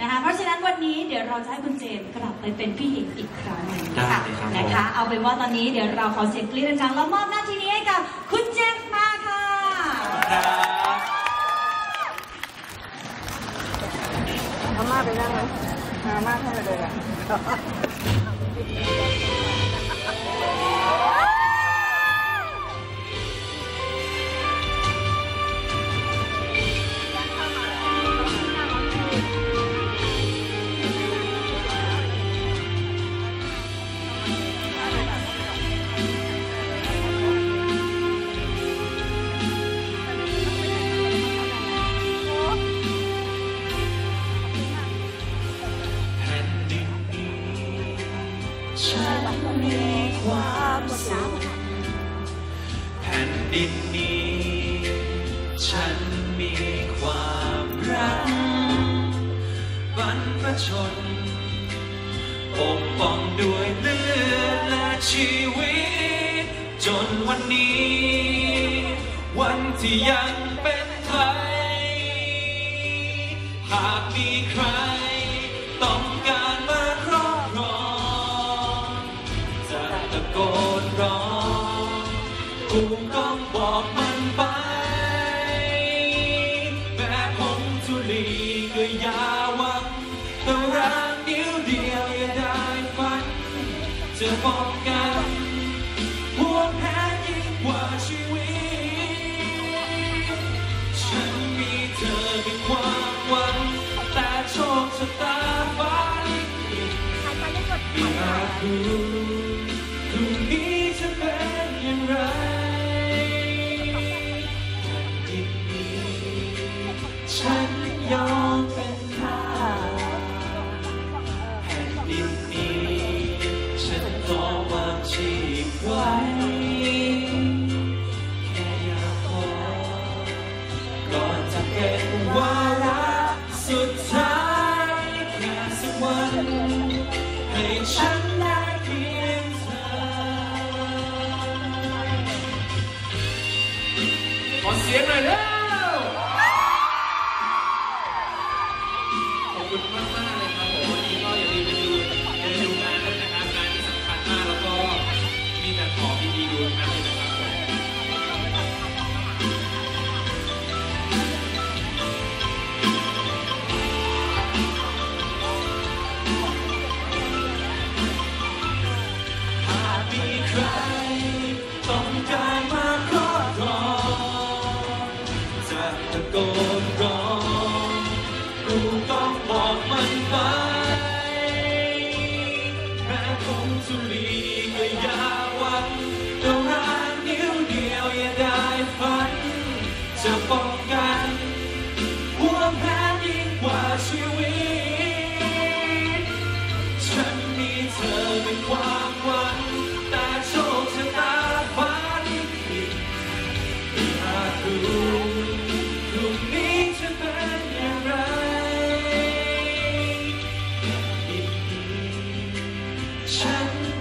นะคะเพราะฉะนั้นวันนี้เดี๋ยวเราจะให้คุณเจนกลับไปเป็นพี่หญิงอีกครั้งหนึ่งได้ค่ะเลยครับนะคะ เอาเป็นว่าตอนนี้เดี๋ยวเราขอเสียงกรี๊ดดังๆแล้วมอบหน้าที่นี้ให้กับคุณเจมส์มาค่ะครับอาม่าไปนั่งไหมอาม่าเข้าไปเลยอะ ฉันมีความสุขแผ่นดินนี้ ฉันมีความรักบรรพชนปกป้องด้วยเลือดและชีวิต จนวันนี้ วันที่ยังเป็นไทย หากมีใคร กูต้องบอกมันไป แม้ผมทุลีก็อย่าหวังตารางนิ้วเดียวอย่าได้ฝัน จะป้องกันพวกแพ้ยิ่งกว่าชีวิต ฉันมีเธอเป็นความหวัง แต่โชคชะตาฟ้าลิขิตไม่อาจรู้ ให้ฉันได้เพียงเธอขอเสียงหน่อยเร็วขอบคุณมากมากๆเลย จะโกนร้องกูต้องบอกมันไปแม้คงสุรีก็อย่าวังจะร้างนิ้วเดียวอย่าได้ฝัน จะป้องกันห่วงแพ้ยิ่งกว่าชีวิต ฉันมีเธอเป็นความ passion.